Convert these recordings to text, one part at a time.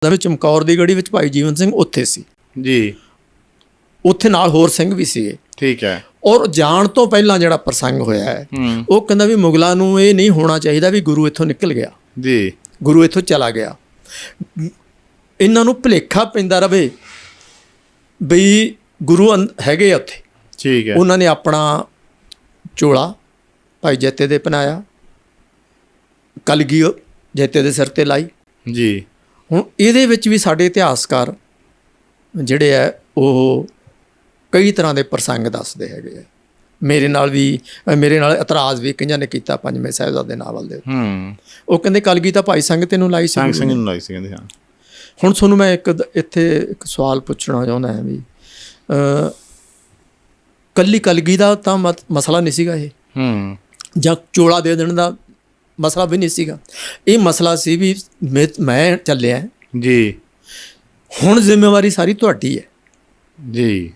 ਦਾ ਵਿੱਚ ਚਮਕੌਰ ਦੀ ਗੜੀ ਵਿੱਚ ਭਾਈ ਜੀਵਨ ਸਿੰਘ ਉੱਥੇ ਸੀ। ਜੀ। ਉੱਥੇ ਨਾਲ ਹੋਰ ਸਿੰਘ ਵੀ ਸੀਗੇ। ਠੀਕ ਹੈ। ਔਰ ਜਾਣ ਤੋਂ ਪਹਿਲਾਂ ਜਿਹੜਾ ਪ੍ਰਸੰਗ ਹੋਇਆ ਹੈ ਉਹ ਕਹਿੰਦਾ ਵੀ ਮੁਗਲਾਂ ਨੂੰ ਇਹ ਨਹੀਂ ਹੋਣਾ ਚਾਹੀਦਾ ਵੀ ਗੁਰੂ ਇੱਥੋਂ ਨਿਕਲ ਗਿਆ। ਜੀ। ਗੁਰੂ ਇੱਥੋਂ ਚਲਾ ਗਿਆ। ਇਹਨਾਂ ਨੂੰ ਭੁਲੇਖਾ ਪੈਂਦਾ ਰਵੇ ਬਈ ਗੁਰੂ ਹੈਗੇ ਉੱਥੇ। ਠੀਕ ਹੈ। ਉਹਨਾਂ ਨੇ ਆਪਣਾ ਚੋਲਾ ਭਾਈ ਜੈਤੇ ਦੇ ਪਨਾਇਆ ਕਲਗੀ ਜੈਤੇ ਦੇ ਸਿਰ ਤੇ ਲਾਈ। ਜੀ। ਹੁਣ ਇਹਦੇ ਵਿੱਚ ਵੀ ਸਾਡੇ ਇਤਿਹਾਸਕਾਰ ਜਿਹੜੇ ਆ ਉਹ ਕਈ ਤਰ੍ਹਾਂ ਦੇ ਪ੍ਰਸੰਗ ਦੱਸਦੇ ਹੈਗੇ ਆ। ਮੇਰੇ ਨਾਲ ਵੀ ਮੇਰੇ ਨਾਲ ਇਤਰਾਜ਼ ਵੀ ਕਈਆਂ ਨੇ ਕੀਤਾ ਪੰਜਵੇਂ ਸਾਹਿਬਜ਼ਾਦੇ ਨਾਵਲ ਦੇ ਹੂੰ। ਉਹ ਕਹਿੰਦੇ ਕਲਗੀ ਤਾਂ ਭਾਈ ਸੰਗਤ ਨੂੰ ਲਾਈ ਸੀ ਸੰਗ ਸਿੰਘ ਨੂੰ। ਲਾਈ ਸੀ ਕਹਿੰਦੇ ਹਾਂ। ਹੁਣ ਤੁਹਾਨੂੰ ਮੈਂ ਇੱਕ ਇੱਥੇ ਇੱਕ ਸਵਾਲ ਪੁੱਛਣਾ ਚਾਹੁੰਦਾ ਹਾਂ ਵੀ ਕੱਲੀ ਕਲਗੀ ਦਾ ਤਾਂ ਮਸਲਾ ਨਹੀਂ ਸੀਗਾ ਇਹ? ਹੂੰ। ਜਾਂ ਚੋਲਾ ਦੇ ਦੇਣ ਦਾ ਮਸਲਾ ਵੀ ਨਹੀਂ ਸੀਗਾ। ਇਹ ਮਸਲਾ ਸੀ ਵੀ ਮੈਂ- ਚੱਲਿਆ। ਜੀ। ਹੁਣ ਜ਼ਿੰਮੇਵਾਰੀ ਸਾਰੀ ਤੁਹਾਡੀ ਹੈ। ਜੀ।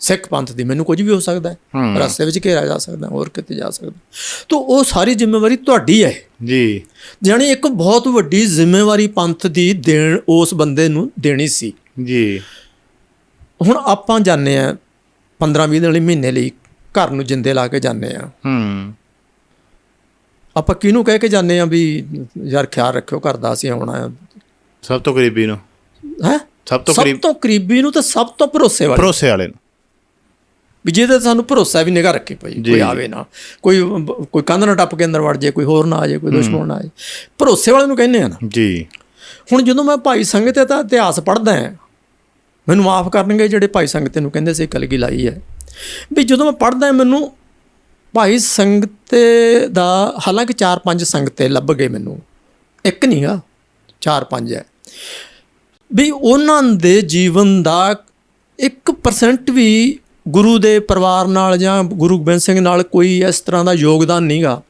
ਸਿੱਖ ਪੰਥ ਦੀ। ਮੈਨੂੰ ਕੁਝ ਵੀ ਹੋ ਸਕਦਾ ਹੈ। ਰਸਤੇ ਵਿੱਚ ਘੇਰਾ ਜਾ ਸਕਦਾ ਹੋਰ ਕਿਤੇ ਜਾ ਸਕਦਾ। ਤਾਂ ਉਹ ਸਾਰੀ ਜ਼ਿੰਮੇਵਾਰੀ ਤੁਹਾਡੀ ਹੈ। ਜੀ। ਜਾਣੀ ਇੱਕ ਬਹੁਤ ਵੱਡੀ ਜ਼ਿੰਮੇਵਾਰੀ ਪੰਥ ਦੀ ਦੇਣ ਉਸ ਬੰਦੇ ਨੂੰ ਦੇਣੀ ਸੀ। ਜੀ। ਹੁਣ ਆਪਾਂ ਜਾਂਦੇ ਆ 15-20 ਦਿਨ ਲਈ ਮਹੀਨੇ ਲਈ ਘਰ ਨੂੰ ਜਿੰਦੇ ਲਾ ਕੇ ਜਾਂਦੇ ਆ ਹੂੰ। ਆਪਾਂ ਕਿਹਨੂੰ ਕਹਿ ਕੇ ਜਾਂਦੇ ਆ ਵੀ ਯਾਰ ਖਿਆਲ ਰੱਖਿਓ ਘਰ ਦਾ ਅਸੀਂ ਆਉਣਾ ਹੈ। ਸਭ ਤੋਂ ਕਰੀਬੀ ਨੂੰ। ਹੈ? ਸਭ ਤੋਂ ਸਭ ਕਰੀਬ ਤੋਂ ਕਰੀਬੀ ਨੂੰ ਤਾਂ ਸਭ ਤੋਂ ਭਰੋਸੇ ਵਾਲੇ। ਭਰੋਸੇ ਵਾਲੇ ਨੂੰ। ਵੀ ਜਿਹਦੇ ਤੇ ਸਾਨੂੰ ਭਰੋਸਾ ਵੀ ਨਿਗਾ ਰੱਖੇ ਭਾਈ ਕੋਈ ਆਵੇ ਨਾ। ਕੋਈ ਕੋਈ ਕੰਧ ਨਾ ਟੱਪ ਕੇ ਅੰਦਰ ਵੜ ਜੇ ਕੋਈ ਹੋਰ ਨਾ ਆ ਜੇ ਕੋਈ ਦੁਸ਼ਮਣ ਨਾ ਆ ਜੇ। ਭਰੋਸੇ ਵਾਲੇ ਨੂੰ ਕਹਿੰਦੇ ਆ ਨਾ। ਜੀ। ਹੁਣ ਜਦੋਂ ਮੈਂ ਭਾਈ ਸੰਗਤ ਦਾ ਇਤਿਹਾਸ ਪੜ੍ਹਦਾ ਹਾਂ ਮੈਨੂੰ ਮਾਫ ਕਰਨਗੇ ਜਿਹੜੇ ਭਾਈ ਸੰਗਤ ਨੂੰ ਕਹਿੰਦੇ ਸੀ ਕਲਗੀ ਲਾਈ ਹੈ। ਵੀ ਜਦੋਂ ਮੈਂ ਪੜ੍ਹਦਾ ਮੈਨੂੰ ਭਾਈ ਸੰਗਤੇ ਦਾ ਹਾਲਾਂਕਿ 4-5 ਸੰਗਤੇ ਲੱਭ ਗਏ ਮੈਨੂੰ। ਇੱਕ ਨਹੀਂਗਾ 4-5 ਹੈ। ਵੀ ਉਹਨਾਂ ਦੇ ਜੀਵਨ ਦਾ 1% ਵੀ ਗੁਰੂ ਦੇ ਪਰਿਵਾਰ ਨਾਲ ਜਾਂ ਗੁਰੂ ਗੋਬਿੰਦ ਸਿੰਘ ਨਾਲ ਕੋਈ ਇਸ ਤਰ੍ਹਾਂ ਦਾ ਯੋਗਦਾਨ ਨਹੀਂਗਾ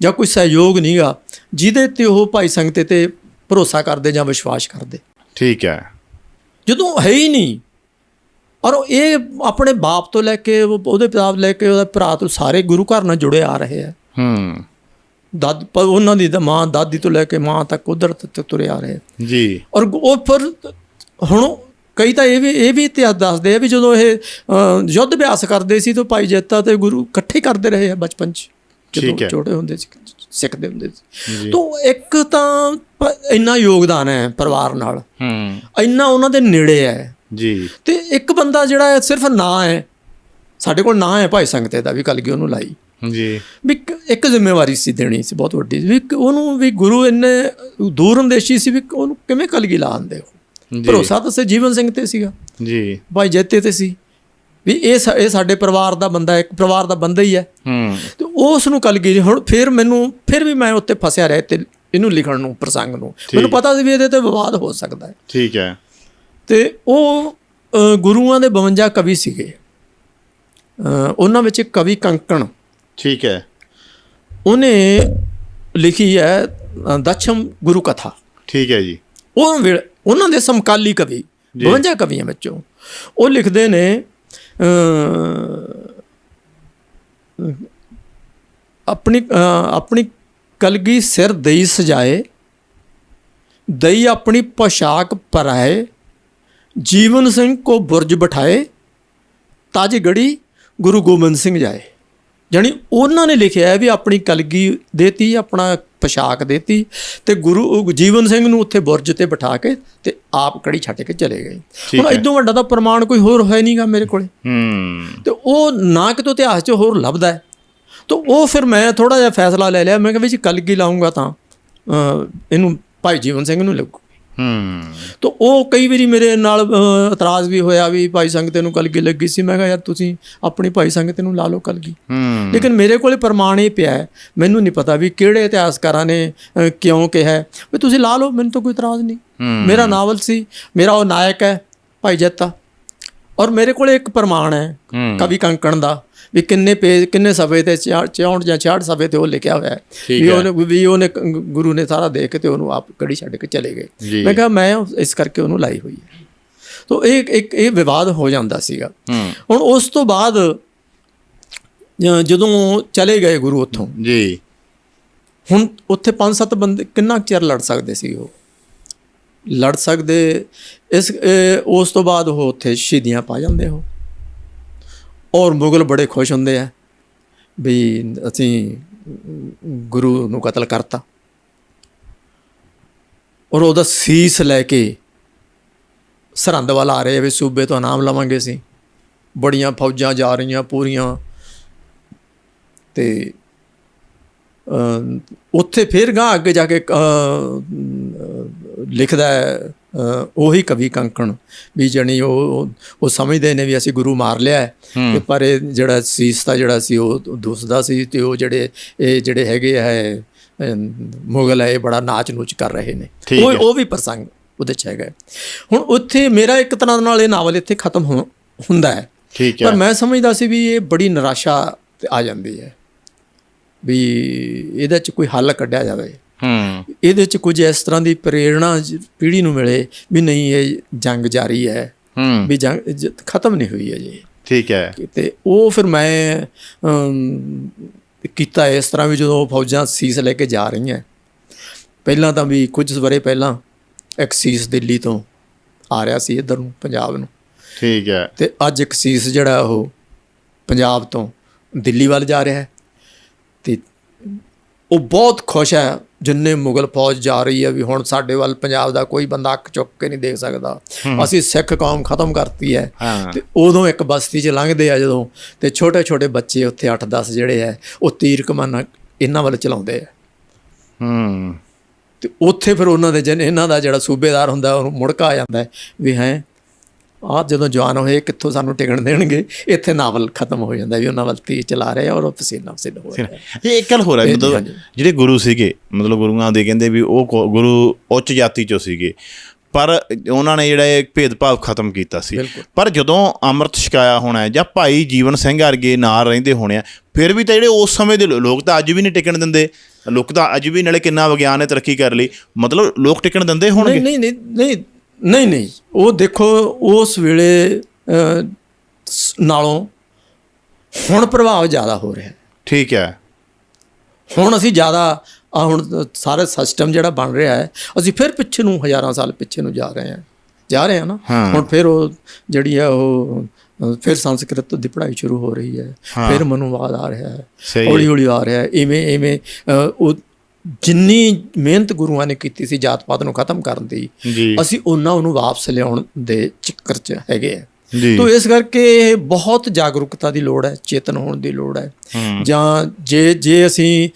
ਜਾਂ ਕੋਈ ਸਹਿਯੋਗ ਨਹੀਂਗਾ ਜਿਹਦੇ ਤੇ ਉਹ ਭਾਈ ਸੰਗਤੇ ਤੇ ਭਰੋਸਾ ਕਰਦੇ ਜਾਂ ਵਿਸ਼ਵਾਸ ਕਰਦੇ। ਠੀਕ ਹੈ। ਜਦੋਂ ਹੈ ਹੀ ਨਹੀਂ ਔਰ ਇਹ ਆਪਣੇ ਬਾਪ ਤੋਂ ਲੈ ਕੇ ਉਹ- ਉਹਦੇ ਪਿਤਾ ਤੋਂ ਲੈ ਕੇ ਉਹਦਾ ਭਰਾ ਤੋਂ ਸਾਰੇ ਗੁਰੂ ਘਰ ਨਾਲ ਜੁੜੇ ਆ ਰਹੇ ਆ। ਹੂੰ। ਦਾਦ ਉਹਨਾਂ ਦੀ ਤਾਂ ਮਾਂ ਦਾਦੀ ਤੋਂ ਲੈ ਕੇ ਮਾਂ ਤੱਕ ਉਧਰ ਤੱਕ ਤੁਰੇ ਆ ਰਹੇ। ਜੀ। ਔਰ ਉਹ ਫਿਰ ਹੁਣ ਕਈ ਤਾਂ ਇਹ ਵੀ ਇਹ ਵੀ ਇਤਿਹਾਸ ਦੱਸਦੇ ਆ ਵੀ ਜਦੋਂ ਇਹ ਯੁੱਧ ਅਭਿਆਸ ਕਰਦੇ ਸੀ ਤਾਂ ਭਾਈ ਜੱਤਾ ਤੇ ਗੁਰੂ ਇਕੱਠੇ ਕਰਦੇ ਰਹੇ ਆ ਬਚਪਨ 'ਚ। ਜਦੋਂ। ਛੋਟੇ ਹੁੰਦੇ ਸੀ ਸਿੱਖਦੇ ਹੁੰਦੇ ਸੀ। ਤਾਂ ਇੱਕ ਤਾਂ ਇੰਨਾ ਯੋਗਦਾਨ ਹੈ ਪਰਿਵਾਰ ਨਾਲ। ਹੂੰ। ਇੰਨਾ ਉਹਨਾਂ ਦੇ ਨੇੜੇ ਹੈ। ਜੀ। ਤੇ ਇੱਕ ਬੰਦਾ ਜਿਹੜਾ ਹੈ ਸਿਰਫ ਨਾਂ ਹੈ ਸਾਡੇ ਕੋਲ ਨਾਂ ਹੈ ਭਾਈ ਸੰਗਤੇ ਦਾ ਵੀ ਕਲਗੀ ਉਹਨੂੰ ਲਾਈ। ਜੀ। ਵੀ ਇੱਕ- ਜ਼ਿੰਮੇਵਾਰੀ ਸੀ ਦੇਣੀ ਸੀ ਬਹੁਤ ਵੱਡੀ ਵੀ ਉਹਨੂੰ ਵੀ ਗੁਰੂ ਇੰਨੇ ਦੂਰ ਅੰਦੇਸ਼ੀ ਸੀ ਵੀ ਉਹਨੂੰ ਕਿਵੇਂ ਕਲਗੀ ਲਾ ਆਂਦੇ ਹੋ ਭਰੋਸਾ ਤਾਂ ਸੇ ਜੀਵਨ ਸਿੰਘ ਤੇ ਸੀਗਾ। ਜੀ। ਭਾਈ ਜੈਤੇ ਤੇ ਸੀ। ਵੀ ਇਹ ਇਹ ਸਾਡੇ ਪਰਿਵਾਰ ਦਾ ਬੰਦਾ ਇੱਕ ਪਰਿਵਾਰ ਦਾ ਬੰਦਾ ਹੀ ਹੈ। ਹੂੰ। ਤੇ ਉਸ ਨੂੰ ਕਲਗੀ ਹੁਣ ਫਿਰ ਮੈਨੂੰ ਫਿਰ ਵੀ ਮੈਂ ਉੱਤੇ ਫਸਿਆ ਰਿਹਾ ਤੇ ਇਹਨੂੰ ਲਿਖਣ ਨੂੰ ਪ੍ਰਸੰਗ ਨੂੰ। ਮੈਨੂੰ ਪਤਾ ਸੀ ਵੀ ਇਹਦੇ ਤੇ ਵਿਵਾਦ ਹੋ ਸਕਦਾ ਹੈ। ਠੀਕ ਹੈ। ਤੇ ਉਹ ਗੁਰੂਆਂ ਦੇ 52 ਕਵੀ ਸੀਗੇ। ਉਹਨਾਂ ਵਿੱਚ ਇੱਕ ਕਵੀ ਕੰਕਣ। ਠੀਕ ਹੈ। ਉਹਨੇ ਲਿਖੀ ਹੈ ਦਸ਼ਮ ਗੁਰੂ ਕਥਾ ਠੀਕ ਹੈ ਜੀ। ਉਹ ਉਹਨਾਂ ਦੇ ਸਮਕਾਲੀ ਕਵੀ 52 ਕਵੀਆਂ ਵਿੱਚੋਂ ਉਹ ਲਿਖਦੇ ਨੇ ਆਪਣੀ ਆਪਣੀ ਕਲਗੀ ਸਿਰ ਦਈ ਸਜਾਏ ਦਈ ਆਪਣੀ ਪੋਸ਼ਾਕ ਪਰਾਏ ਜੀਵਨ ਸਿੰਘ ਕੋ ਬੁਰਜ ਬਿਠਾਏ ਤਜ ਗੜੀ ਗੁਰੂ ਗੋਬਿੰਦ ਸਿੰਘ ਜਾਏ। ਜਾਣੀ ਉਹਨਾਂ ਨੇ ਲਿਖਿਆ ਵੀ ਆਪਣੀ ਕਲਗੀ ਦੇਤੀ ਆਪਣਾ ਪੋਸ਼ਾਕ ਦੇਤੀ ਤੇ ਗੁਰੂ ਜੀਵਨ ਸਿੰਘ ਨੂੰ ਉੱਥੇ ਬੁਰਜ ਤੇ ਬਿਠਾ ਕੇ ਤੇ ਆਪ ਕੜੀ ਛੱਡ ਕੇ ਚਲੇ ਗਏ। ਹੁਣ। ਇਦੋਂ ਵੱਡਾ ਤਾਂ ਪ੍ਰਮਾਣ ਕੋਈ ਹੋਰ ਹੈ ਨਹੀਂਗਾ ਮੇਰੇ ਕੋਲੇ। ਹੂੰ। ਤੇ ਉਹ ਨਾ ਕਿਤੋਂ ਇਤਿਹਾਸ 'ਚ ਹੋਰ ਲੱਭਦਾ ਹੈ। ਤਾਂ ਉਹ ਫਿਰ ਮੈਂ ਥੋੜਾ ਜਿਹਾ ਫੈਸਲਾ ਲੈ ਲਿਆ ਮੈਂ ਕਿਹਾ ਵੀ ਜੀ ਕਲਗੀ ਲਾਉਂਗਾ ਤਾਂ ਇਹਨੂੰ ਭਾਈ ਜੀਵਨ ਸਿੰਘ ਨੂੰ ਲੱਗੂ ਹੂੰ। ਤਾਂ ਉਹ ਕਈ ਵਾਰੀ ਮੇਰੇ ਨਾਲ ਇਤਰਾਜ਼ ਵੀ ਹੋਇਆ ਵੀ ਭਾਈ ਸੰਗਤੇ ਨੂੰ ਕਲਗੀ ਲੱਗੀ ਸੀ। ਮੈਂ ਕਿਹਾ ਯਾਰ ਤੁਸੀਂ ਆਪਣੀ ਭਾਈ ਸੰਗਤੇ ਨੂੰ ਲਾ ਲਓ ਕਲਗੀ। ਲੇਕਿਨ ਮੇਰੇ ਕੋਲੇ ਪ੍ਰਮਾਣ ਇਹ ਪਿਆ ਹੈ ਮੈਨੂੰ ਨਹੀਂ ਪਤਾ ਵੀ ਕਿਹੜੇ ਇਤਿਹਾਸਕਾਰਾਂ ਨੇ ਕਿਉਂ ਕਿਹਾ ਵੀ ਤੁਸੀਂ ਲਾ ਲਓ ਮੈਨੂੰ ਤਾਂ ਕੋਈ ਇਤਰਾਜ਼ ਨਹੀਂ। ਮੇਰਾ ਨਾਵਲ ਸੀ ਮੇਰਾ ਉਹ ਨਾਇਕ ਹੈ ਭਾਈ ਜੱਤਾ। ਔਰ ਮੇਰੇ ਕੋਲੇ ਇੱਕ ਪ੍ਰਮਾਣ ਹੂੰ। ਕਵੀ ਕੰਕਣ ਦਾ। ਵੀ ਕਿੰਨੇ ਪੇਜ ਕਿੰਨੇ ਸਫੇ ਤੇ 64 ਜਾਂ 66 ਸਫੇ ਤੇ ਉਹ ਲਿਖਿਆ ਹੋਇਆ ਹੈ। ਵੀ। ਉਹਨੇ ਵੀ ਉਹਨੇ ਗੁਰੂ ਨੇ ਸਾਰਾ ਦੇਖ ਕੇ ਤੇ ਉਹਨੂੰ ਆਪ ਕੜੀ ਛੱਡ ਕੇ ਚਲੇ ਗਏ। ਮੈਂ ਕਿਹਾ ਮੈਂ ਇਸ ਕਰਕੇ ਉਹਨੂੰ ਲਾਈ ਹੋਈ ਹੈ। ਤੋ ਇਹ ਇੱਕ ਇਹ ਵਿਵਾਦ ਹੋ ਜਾਂਦਾ ਸੀਗਾ। ਹੁਣ ਉਸ ਤੋਂ ਬਾਅਦ ਜਦੋਂ ਚਲੇ ਗਏ ਗੁਰੂ ਉੱਥੋਂ ਜੀ। ਹੁਣ ਉੱਥੇ ਪੰਜ ਸੱਤ ਬੰਦੇ ਕਿੰਨਾ ਚਿਰ ਲੜ ਸਕਦੇ ਸੀ ਉਹ? ਲੜ ਸਕਦੇ ਇਸ ਉਸ ਤੋਂ ਬਾਅਦ ਉਹ ਉੱਥੇ ਸ਼ਹੀਦੀਆਂ ਪਾ ਜਾਂਦੇ ਹੋ ਔਰ ਮੁਗਲ ਬੜੇ ਖੁਸ਼ ਹੁੰਦੇ ਆ ਵੀ ਅਸੀਂ ਗੁਰੂ ਨੂੰ ਕਤਲ ਕਰਤਾ। ਔਰ ਉਹਦਾ ਸੀਸ ਲੈ ਕੇ ਸਰਹੰਦ ਵੱਲ ਆ ਰਹੇ ਆ ਵੀ ਸੂਬੇ ਤੋਂ ਇਨਾਮ ਲਵਾਂਗੇ ਅਸੀਂ। ਬੜੀਆਂ ਫੌਜਾਂ ਜਾ ਰਹੀਆਂ ਪੂਰੀਆਂ। ਤੇ ਉੱਥੇ ਫਿਰ ਗਾਂ ਅੱਗੇ ਜਾ ਕੇ ਲਿਖਦਾ ਹੈ ਉਹੀ ਕਵੀ ਕੰਕਣ ਵੀ ਜਣੀ ਉਹ ਉਹ ਸਮਝਦੇ ਨੇ ਵੀ ਅਸੀਂ ਗੁਰੂ ਮਾਰ ਲਿਆ ਤੇ ਪਰ ਇਹ ਜਿਹੜਾ ਸੀਸ ਦਾ ਜਿਹੜਾ ਸੀ ਉਹ ਦੁਸਦਾ ਸੀ ਤੇ ਉਹ ਜਿਹੜੇ ਇਹ ਜਿਹੜੇ ਹੈਗੇ ਹੈ ਮੁਗਲ ਹੈ ਬੜਾ ਨਾਚ ਨੂਚ ਕਰ ਰਹੇ ਨੇ। ਉਹ। ਉਹ ਵੀ ਪ੍ਰਸੰਗ ਉਹਦੇ ਚ ਹੈਗਾ। ਹੁਣ ਉੱਥੇ ਮੇਰਾ ਇੱਕ ਤਰ੍ਹਾਂ ਨਾਲ ਇਹ ਨਾਵਲ ਇੱਥੇ ਖਤਮ ਹੁੰਦਾ ਹੈ। ਠੀਕ ਪਰ ਮੈਂ ਸਮਝਦਾ ਸੀ ਵੀ ਇਹ ਬੜੀ ਨਿਰਾਸ਼ਾ ਆ ਜਾਂਦੀ ਹੈ। ਵੀ ਇਹਦੇ ਚ ਕੋਈ ਹੱਲ ਕੱਢਿਆ ਜਾਵੇ। ਹੂੰ। ਇਹਦੇ ਚ ਕੁਝ ਇਸ ਤਰ੍ਹਾਂ ਦੀ ਪ੍ਰੇਰਣਾ ਪੀੜ੍ਹੀ ਨੂੰ ਮਿਲੇ ਵੀ ਨਹੀਂ ਇਹ ਜੰਗ ਜਾਰੀ ਹੈ। ਹੂੰ। ਵੀ ਜੰਗ ਖਤਮ ਨਹੀਂ ਹੋਈ ਹੈ ਜੀ ਠੀਕ ਹੈ। ਤੇ ਉਹ ਫਿਰ ਮੈਂ ਕੀਤਾ ਇਸ ਤਰ੍ਹਾਂ ਵੀ ਜਦੋਂ ਫੌਜਾਂ ਸੀਸ ਲੈ ਕੇ ਜਾ ਰਹੀਆਂ। ਪਹਿਲਾਂ ਤਾਂ ਵੀ ਕੁਝ ਵਰੇ ਪਹਿਲਾਂ ਇੱਕ ਸੀਸ ਦਿੱਲੀ ਤੋਂ ਆ ਰਿਹਾ ਸੀ ਇੱਧਰ ਨੂੰ ਪੰਜਾਬ ਨੂੰ। ਠੀਕ ਹੈ। ਤੇ ਅੱਜ ਇੱਕ ਸੀਸ ਜਿਹੜਾ ਉਹ ਪੰਜਾਬ ਤੋਂ ਦਿੱਲੀ ਵੱਲ ਜਾ ਰਿਹਾ ਹੈ। ਤੇ ਉਹ ਬਹੁਤ ਖੁਸ਼ ਹੈ। ਜਿੰਨੇ ਮੁਗਲ ਫੌਜ ਜਾ ਰਹੀ ਹੈ ਵੀ ਹੁਣ ਸਾਡੇ ਵੱਲ ਪੰਜਾਬ ਦਾ ਕੋਈ ਬੰਦਾ ਅੱਖ ਚੁੱਕ ਕੇ ਨਹੀਂ ਦੇਖ ਸਕਦਾ। ਅਸੀਂ ਸਿੱਖ ਕੌਮ ਖਤਮ ਕਰਤੀ ਹੈ। ਤੇ ਉਦੋਂ ਇੱਕ ਬਸਤੀ 'ਚ ਲੰਘਦੇ ਆ ਜਦੋਂ ਤੇ ਛੋਟੇ ਛੋਟੇ ਬੱਚੇ ਉੱਥੇ 8-10 ਜਿਹੜੇ ਆ ਉਹ ਤੀਰ ਕਮਾਨਾਂ ਇਹਨਾਂ ਵੱਲ ਚਲਾਉਂਦੇ ਆ। ਹੂੰ। ਤੇ ਉੱਥੇ ਫਿਰ ਉਹਨਾਂ ਦੇ ਜਨ ਇਹਨਾਂ ਦਾ ਜਿਹੜਾ ਸੂਬੇਦਾਰ ਹੁੰਦਾ ਉਹਨੂੰ ਮੁੜਕਾ ਆ ਜਾਂਦਾ ਵੀ ਹੈ ਆਹ ਜਦੋਂ ਜਵਾਨ ਹੋਏ ਕਿੱਥੋਂ ਸਾਨੂੰ ਟਿਕਣ ਦੇਣਗੇ? ਇੱਥੇ ਨਾਵਲ ਖਤਮ ਹੋ ਜਾਂਦਾ ਵੀ ਉਹਨਾਂ ਵੱਲ ਤੀਰ ਚਲਾ ਰਹੇ ਆ ਔਰ ਉਹ ਪਸੀਨਾ ਪਸੀਨਾ ਹੋ ਰਿਹਾ ਇਹ ਇੱਕ ਗੱਲ ਹੈ ਇਹ ਮਤਲਬ। ਜਿਹੜੇ ਗੁਰੂ ਸੀਗੇ ਮਤਲਬ ਗੁਰੂਆਂ ਦੇ ਕਹਿੰਦੇ ਵੀ ਉਹ ਗੁਰੂ ਉੱਚ ਜਾਤੀ ਚੋਂ ਸੀਗੇ ਪਰ ਉਹਨਾਂ ਨੇ ਜਿਹੜਾ ਇਹ ਭੇਦਭਾਵ ਖਤਮ ਕੀਤਾ ਸੀ। ਪਰ ਜਦੋਂ ਅੰਮ੍ਰਿਤ ਛਕਾਇਆ ਹੋਣਾ ਜਾਂ ਭਾਈ ਜੀਵਨ ਸਿੰਘ ਵਰਗੇ ਨਾਲ ਰਹਿੰਦੇ ਹੋਣੇ ਆ ਫਿਰ ਵੀ ਤਾਂ ਜਿਹੜੇ ਉਸ ਸਮੇਂ ਦੇ ਲੋਕ ਤਾਂ ਅੱਜ ਵੀ ਨਹੀਂ ਟਿਕਣ ਦਿੰਦੇ। ਲੋਕ ਤਾਂ ਅੱਜ ਵੀ ਨਾਲੇ ਕਿੰਨਾ ਵਿਗਿਆਨ ਨੇ ਤਰੱਕੀ ਕਰ ਲਈ। ਮਤਲਬ ਲੋਕ ਟਿਕਣ ਦਿੰਦੇ ਹੋਣਗੇ? ਨਹੀਂ ਨਹੀਂ ਨਹੀਂ। ਨਹੀਂ ਨਹੀਂ ਉਹ ਦੇਖੋ ਉਸ ਵੇਲੇ ਨਾਲੋਂ ਹੁਣ ਪ੍ਰਭਾਵ ਜ਼ਿਆਦਾ ਹੋ ਰਿਹਾ। ਠੀਕ ਹੈ। ਹੁਣ ਅਸੀਂ ਜ਼ਿਆਦਾ ਆ ਹੁਣ ਸਾਰੇ ਸਿਸਟਮ ਜਿਹੜਾ ਬਣ ਰਿਹਾ ਹੈ ਅਸੀਂ ਫਿਰ ਪਿੱਛੇ ਨੂੰ ਹਜ਼ਾਰਾਂ ਸਾਲ ਪਿੱਛੇ ਨੂੰ ਜਾ ਰਹੇ ਹਾਂ। ਜਾ ਰਹੇ ਹਾਂ ਨਾ। ਹੁਣ ਫਿਰ ਉਹ ਜਿਹੜੀ ਹੈ ਉਹ ਫਿਰ ਸੰਸਕ੍ਰਿਤ ਦੀ ਪੜ੍ਹਾਈ ਸ਼ੁਰੂ ਹੋ ਰਹੀ ਹੈ। ਫਿਰ ਮਨੁਵਾਦ ਆ ਰਿਹਾ ਹੈ। ਹੌਲੀ ਹੌਲੀ ਆ ਰਿਹਾ ਹੈ। ਇਵੇਂ ਇਵੇਂ ਉਹ ਜਿੰਨੀ ਮਿਹਨਤ ਗੁਰੂਆਂ ਨੇ ਕੀਤੀ ਸੀ ਜਾਤ ਪਾਤ ਨੂੰ ਖਤਮ ਕਰਨ ਦੀ ਅਸੀਂ ਉਹਨਾਂ ਉਹਨੂੰ ਵਾਪਸ ਲਿਆਉਣ ਦੇ ਚੱਕਰ 'ਚ ਹੈਗੇ ਆ। ਤੋ ਇਸ ਕਰਕੇ ਇਹ ਬਹੁਤ ਜਾਗਰੂਕਤਾ ਦੀ ਲੋੜ ਹੈ ਚੇਤਨ ਹੋਣ ਦੀ ਲੋੜ ਹੈ। ਜਾਂ ਜੇ ਜੇ ਅਸੀਂ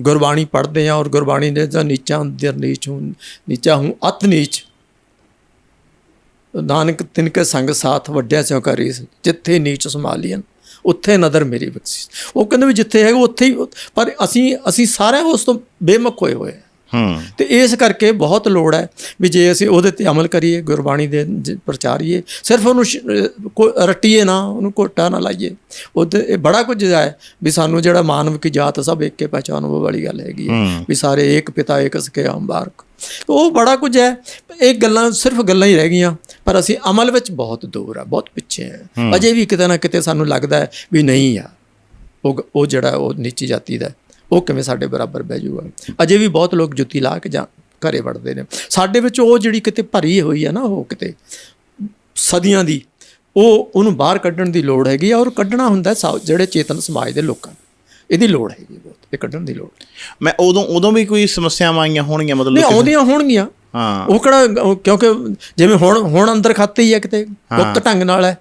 ਗੁਰਬਾਣੀ ਪੜ੍ਹਦੇ ਹਾਂ ਔਰ ਗੁਰਬਾਣੀ ਦੇ ਜਾਂ ਨੀਚਾ ਅੰਦਰ ਨੀਚ ਹੂੰ ਨੀਚਾ ਹੂੰ ਅਤ ਨੀਚ ਨਾਨਕ ਤਿਨਕੇ ਸੰਗ ਸਾਥ ਵੱਡਿਆ ਸਿਓ ਕਰੀ ਜਿੱਥੇ ਨੀਚ ਸੰਭਾਲੀਆਂ ਉੱਥੇ ਨਦਰ ਮੇਰੀ ਬਖਸ਼ਿਸ਼। ਉਹ ਕਹਿੰਦੇ ਵੀ ਜਿੱਥੇ ਹੈਗਾ ਉੱਥੇ ਹੀ ਪਰ ਅਸੀਂ ਅਸੀਂ ਸਾਰੇ ਉਸ ਤੋਂ ਬੇਮੁਖ ਹੋਏ ਹੋਏ ਹਾਂ ਤੇ ਇਸ ਕਰਕੇ ਬਹੁਤ ਲੋੜ ਹੈ ਵੀ ਜੇ ਅਸੀਂ ਉਹਦੇ ਤੇ ਅਮਲ ਕਰੀਏ ਗੁਰਬਾਣੀ ਦੇ ਪ੍ਰਚਾਰੀਏ ਸਿਰਫ ਉਹਨੂੰ ਰੱਟੀਏ ਨਾ ਉਹਨੂੰ ਕੋਟਾ ਨਾ ਲਾਈਏ। ਉਹਦੇ ਇਹ ਬੜਾ ਕੁਝ ਹੈ ਵੀ ਸਾਨੂੰ ਜਿਹੜਾ ਮਾਨਵ ਕੀ ਜਾਤ ਸਭ ਇੱਕ ਕੇ ਪਹਿਚਾਨ ਉਹ ਵਾਲੀ ਗੱਲ ਹੈਗੀ ਹੈ। ਵੀ ਸਾਰੇ ਇੱਕ ਪਿਤਾ ਇੱਕ ਸਕੇ ਅੰਬਾਰਕ ਉਹ ਬੜਾ ਕੁਝ ਹੈ ਇਹ ਗੱਲਾਂ ਸਿਰਫ ਗੱਲਾਂ ਹੀ ਰਹਿ ਗਈਆਂ ਪਰ ਅਸੀਂ ਅਮਲ ਵਿੱਚ ਬਹੁਤ ਦੂਰ ਆ ਬਹੁਤ ਪਿੱਛੇ ਆ। ਅਜੇ ਵੀ ਕਿਤੇ ਨਾ ਕਿਤੇ ਸਾਨੂੰ ਲੱਗਦਾ ਵੀ ਨਹੀਂ ਆ। ਉਹ ਉਹ ਜਿਹੜਾ ਉਹ ਨੀਚੀ ਜਾਤੀ ਦਾ ਉਹ ਕਿਵੇਂ ਸਾਡੇ ਬਰਾਬਰ ਬਹਿ ਜਾਊਗਾ ਅਜੇ ਵੀ ਬਹੁਤ ਲੋਕ ਜੁੱਤੀ ਲਾ ਕੇ ਜਾਂ ਘਰੇ ਵੜਦੇ ਨੇ। ਸਾਡੇ ਵਿੱਚ ਉਹ ਜਿਹੜੀ ਕਿਤੇ ਭਰੀ ਹੋਈ ਹੈ ਨਾ ਉਹ ਕਿਤੇ ਸਦੀਆਂ ਦੀ ਉਹ ਉਹਨੂੰ ਬਾਹਰ ਕੱਢਣ ਦੀ ਲੋੜ ਹੈਗੀ ਆ ਔਰ ਕੱਢਣਾ ਹੁੰਦਾ ਜਿਹੜੇ ਚੇਤਨ ਸਮਾਜ ਦੇ ਲੋਕਾਂ ਇਹਦੀ ਲੋੜ ਹੈਗੀ ਬਹੁਤ ਇਹ ਕੱਢਣ ਦੀ ਲੋੜ। ਮੈਂ ਉਦੋਂ ਉਦੋਂ ਵੀ ਕੋਈ ਸਮੱਸਿਆਵਾਂ ਆਈਆਂ ਹੋਣਗੀਆਂ ਮਤਲਬ ਨਹੀਂ ਆਉਂਦੀਆਂ ਹੋਣਗੀਆਂ। ਹਾਂ। ਉਹ ਕਿਹੜਾ ਕਿਉਂਕਿ ਜਿਵੇਂ ਹੁਣ ਹੁਣ ਅੰਦਰ ਖਾਤੇ ਹੀ ਹੈ ਕਿਤੇ ਗੁਪਤ ਢੰਗ ਨਾਲ ਹੈ।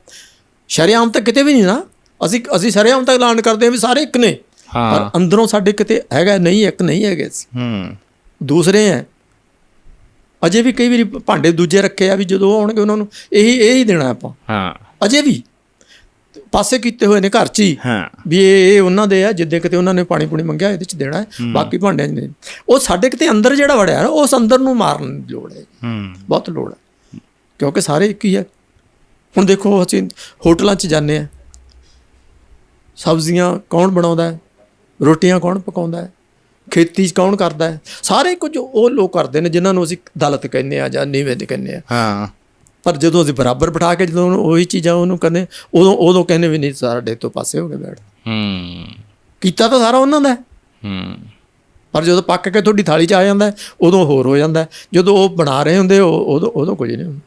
ਸ਼ਰਿਆਮ ਤਾਂ ਕਿਤੇ ਵੀ ਨਹੀਂ ਨਾ। ਅਸੀਂ ਅਸੀਂ ਸ਼ਰਿਆਮ ਤਾਂ ਐਲਾਨ ਕਰਦੇ ਹਾਂ ਵੀ ਸਾਰੇ ਇੱਕ ਨੇ। ਪਰ ਅੰਦਰੋਂ ਸਾਡੇ ਕਿਤੇ ਹੈਗਾ ਨਹੀਂ ਇੱਕ ਨਹੀਂ ਹੈਗੇ। ਹੂੰ। ਦੂਸਰੇ ਹੈ ਅਜੇ ਵੀ ਕਈ ਵਾਰੀ ਭਾਂਡੇ ਦੂਜੇ ਰੱਖੇ ਆ ਵੀ ਜਦੋਂ ਆਉਣਗੇ ਉਹਨਾਂ ਨੂੰ ਇਹੀ ਇਹ ਹੀ ਦੇਣਾ ਆਪਾਂ। ਹਾਂ। ਅਜੇ ਵੀ। ਪਾਸੇ ਕੀਤੇ ਹੋਏ ਨੇ ਘਰ 'ਚ ਹੀ। ਹਾਂ। ਵੀ ਇਹ ਇਹ ਉਹਨਾਂ ਦੇ ਆ ਜਿੱਦੇ ਕਿਤੇ ਉਹਨਾਂ ਨੇ ਪਾਣੀ ਪੂਣੀ ਮੰਗਿਆ ਇਹਦੇ 'ਚ ਦੇਣਾ ਹੈ। ਬਾਕੀ ਭਾਂਡਿਆਂ 'ਚ ਨਹੀਂ। ਉਹ ਸਾਡੇ ਕਿਤੇ ਅੰਦਰ ਜਿਹੜਾ ਵੜਿਆ ਨਾ ਉਸ ਅੰਦਰ ਨੂੰ ਮਾਰਨ ਦੀ ਲੋੜ ਹੈ। ਹੂੰ। ਬਹੁਤ ਲੋੜ ਹੈ। ਕਿਉਂਕਿ ਸਾਰੇ ਇੱਕ ਹੀ ਹੈ। ਹੁਣ ਦੇਖੋ ਅਸੀਂ ਹੋਟਲਾਂ 'ਚ ਜਾਂਦੇ ਆ। ਸਬਜ਼ੀਆਂ ਕੌਣ ਬਣਾਉਂਦਾ ਹੈ? ਰੋਟੀਆਂ ਕੌਣ ਪਕਾਉਂਦਾ ਹੈ? ਖੇਤੀ ਕੌਣ ਕਰਦਾ ਹੈ? ਸਾਰੇ ਕੁਝ ਉਹ ਲੋਕ ਕਰਦੇ ਨੇ ਜਿਨ੍ਹਾਂ ਨੂੰ ਅਸੀਂ ਦਲਤ ਕਹਿੰਦੇ ਆ ਜਾਂ ਨੀਵੇਂ ਦੇ ਕਹਿੰਦੇ ਆ ਹਾਂ। ਪਰ ਜਦੋਂ ਅਸੀਂ ਬਰਾਬਰ ਬਿਠਾ ਕੇ ਜਦੋਂ ਉਹੀ ਚੀਜ਼ਾਂ ਉਹਨੂੰ ਕਹਿੰਦੇ ਉਦੋਂ ਉਦੋਂ ਕਹਿੰਦੇ ਵੀ ਨਹੀਂ ਸਾਡੇ ਤੋਂ ਪਾਸੇ ਹੋ ਕੇ ਬੈਠ। ਹੂੰ। ਕੀਤਾ ਤਾਂ ਸਾਰਾ ਉਹਨਾਂ ਦਾ ਹੈ। ਪਰ ਜਦੋਂ ਪੱਕ ਕੇ ਤੁਹਾਡੀ ਥਾਲੀ 'ਚ ਆ ਜਾਂਦਾ ਉਦੋਂ ਹੋਰ ਹੋ ਜਾਂਦਾ। ਜਦੋਂ ਉਹ ਬਣਾ ਰਹੇ ਹੁੰਦੇ ਉਹ- ਉਦੋਂ ਉਦੋਂ ਕੁਝ ਨਹੀਂ ਹੁੰਦਾ।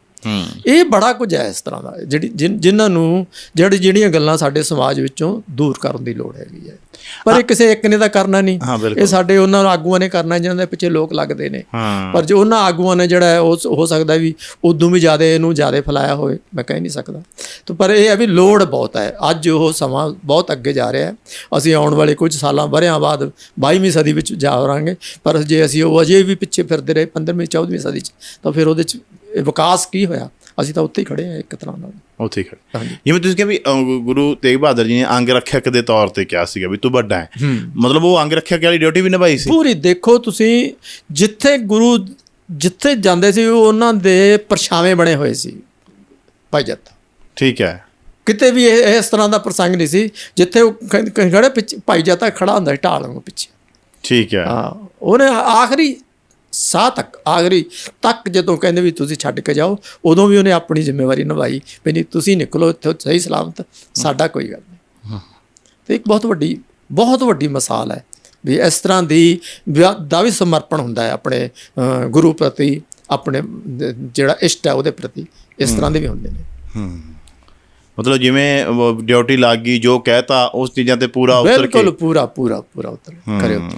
ਇਹ ਬੜਾ ਕੁਝ ਹੈ ਇਸ ਤਰ੍ਹਾਂ ਦਾ ਜਿਹੜੀ ਜਿਨ- ਜਿਨ੍ਹਾਂ ਨੂੰ ਜਿਹੜੀ ਜਿਹੜੀਆਂ ਗੱਲਾਂ ਸਾਡੇ ਸਮਾਜ ਵਿੱਚੋਂ ਦੂਰ ਕਰਨ ਦੀ ਲੋੜ ਹੈਗੀ ਹੈ। ਪਰ ਇਹ ਕਿਸੇ ਇੱਕ ਨੇ ਤਾਂ ਕਰਨਾ ਨਹੀਂ। ਇਹ ਸਾਡੇ ਉਹਨਾਂ ਆਗੂਆਂ ਨੇ ਕਰਨਾ ਜਿਨ੍ਹਾਂ ਦੇ ਪਿੱਛੇ ਲੋਕ ਲੱਗਦੇ ਨੇ। ਪਰ ਜੋ ਉਹਨਾਂ ਆਗੂਆਂ ਨੇ ਜਿਹੜਾ ਹੈ ਉਹ ਹੋ ਸਕਦਾ ਵੀ ਉਦੋਂ ਵੀ ਜ਼ਿਆਦਾ ਇਹਨੂੰ ਜ਼ਿਆਦਾ ਫੈਲਾਇਆ ਹੋਵੇ ਮੈਂ ਕਹਿ ਨਹੀਂ ਸਕਦਾ। ਤਾਂ ਪਰ ਇਹ ਹੈ ਵੀ ਲੋੜ ਬਹੁਤ ਹੈ। ਅੱਜ ਉਹ ਸਮਾਂ ਬਹੁਤ ਅੱਗੇ ਜਾ ਰਿਹਾ ਹੈ। ਅਸੀਂ ਆਉਣ ਵਾਲੇ ਕੁਝ ਸਾਲਾਂ ਵਰਿਆਂ ਬਾਅਦ 22ਵੀਂ ਸਦੀ ਵਿੱਚ ਜਾ ਵਰਾਂਗੇ। ਪਰ ਜੇ ਅਸੀਂ ਉਹ ਅਜੇ ਵੀ ਪਿੱਛੇ ਫਿਰਦੇ ਰਹੇ 15ਵੀਂ 14ਵੀਂ ਸਦੀ 'ਚ ਤਾਂ ਫਿਰ ਉਹਦੇ 'ਚ ਵਿਕਾਸ ਕੀ ਹੋਇਆ? ਅਸੀਂ ਤਾਂ ਉੱਥੇ ਹੀ ਖੜੇ ਹਾਂ ਇੱਕ ਤਰ੍ਹਾਂ ਨਾਲ। ਉੱਥੇ ਹੀ ਖੜੇ। ਜਿਵੇਂ ਤੁਸੀਂ ਕਿਹਾ ਵੀ ਗੁਰੂ ਤੇਗ ਬਹਾਦਰ ਜੀ ਨੇ ਅੰਗ ਰੱਖਿਅਕ ਦੇ ਤੌਰ ਤੇ ਕਿਹਾ ਸੀਗਾ ਵੀ ਤੂੰ ਵੱਡਾ ਹੈ। ਮਤਲਬ ਉਹ ਅੰਗ ਰੱਖਿਅਕ ਵਾਲੀ ਡਿਊਟੀ ਵੀ ਨਿਭਾਈ ਸੀ? ਪੂਰੀ ਦੇਖੋ ਤੁਸੀਂ ਜਿੱਥੇ ਗੁਰੂ ਜਿੱਥੇ ਜਾਂਦੇ ਸੀ ਉਹ ਉਹਨਾਂ ਦੇ ਪਰਛਾਵੇਂ ਬਣੇ ਹੋਏ ਸੀ। ਭਾਈ ਜੱਤਾ। ਠੀਕ ਹੈ। ਕਿਤੇ ਵੀ ਇਹ ਇਸ ਤਰ੍ਹਾਂ ਦਾ ਪ੍ਰਸੰਗ ਨਹੀਂ ਸੀ ਜਿੱਥੇ ਉਹ ਖੜੇ ਪਿੱਛੇ ਭਾਈ ਜੱਤਾ ਖੜਾ ਹੁੰਦਾ ਢਾਲ ਵਾਂਗੂ ਪਿੱਛੇ। ਠੀਕ ਹੈ। ਹਾਂ। ਉਹਨੇ ਆਖਰੀ ਸਾਹ ਤੱਕ ਆਖਰੀ ਤੱਕ ਜਦੋਂ ਕਹਿੰਦੇ ਵੀ ਤੁਸੀਂ ਛੱਡ ਕੇ ਜਾਓ ਉਦੋਂ ਵੀ ਉਹਨੇ ਆਪਣੀ ਜ਼ਿੰਮੇਵਾਰੀ ਨਿਭਾਈ ਵੀ ਨਹੀਂ ਤੁਸੀਂ ਨਿਕਲੋ ਇੱਥੋਂ ਸਹੀ ਸਲਾਮਤ ਸਾਡਾ ਕੋਈ ਗੱਲ ਨਹੀਂ। ਤੇ ਇੱਕ ਬਹੁਤ ਵੱਡੀ ਬਹੁਤ ਵੱਡੀ ਮਿਸਾਲ ਹੈ ਵੀ ਇਸ ਤਰ੍ਹਾਂ ਦੀ ਦਾ ਵੀ ਸਮਰਪਣ ਹੁੰਦਾ ਹੈ ਆਪਣੇ ਗੁਰੂ ਪ੍ਰਤੀ ਆਪਣੇ ਜਿਹੜਾ ਇਸ਼ਟ ਹੈ ਉਹਦੇ ਪ੍ਰਤੀ ਇਸ ਤਰ੍ਹਾਂ ਦੇ ਵੀ ਹੁੰਦੇ ਨੇ। ਮਤਲਬ ਜਿਵੇਂ ਡਿਊਟੀ ਲੱਗ ਗਈ ਜੋ ਕਹਿਤਾ ਉਸ ਚੀਜ਼ਾਂ ਤੇ ਪੂਰਾ ਉਤਰ ਕੇ ਬਿਲਕੁਲ ਪੂਰਾ ਪੂਰਾ ਪੂਰਾ ਉਤਰ ਕਰੇ ਉਤਰ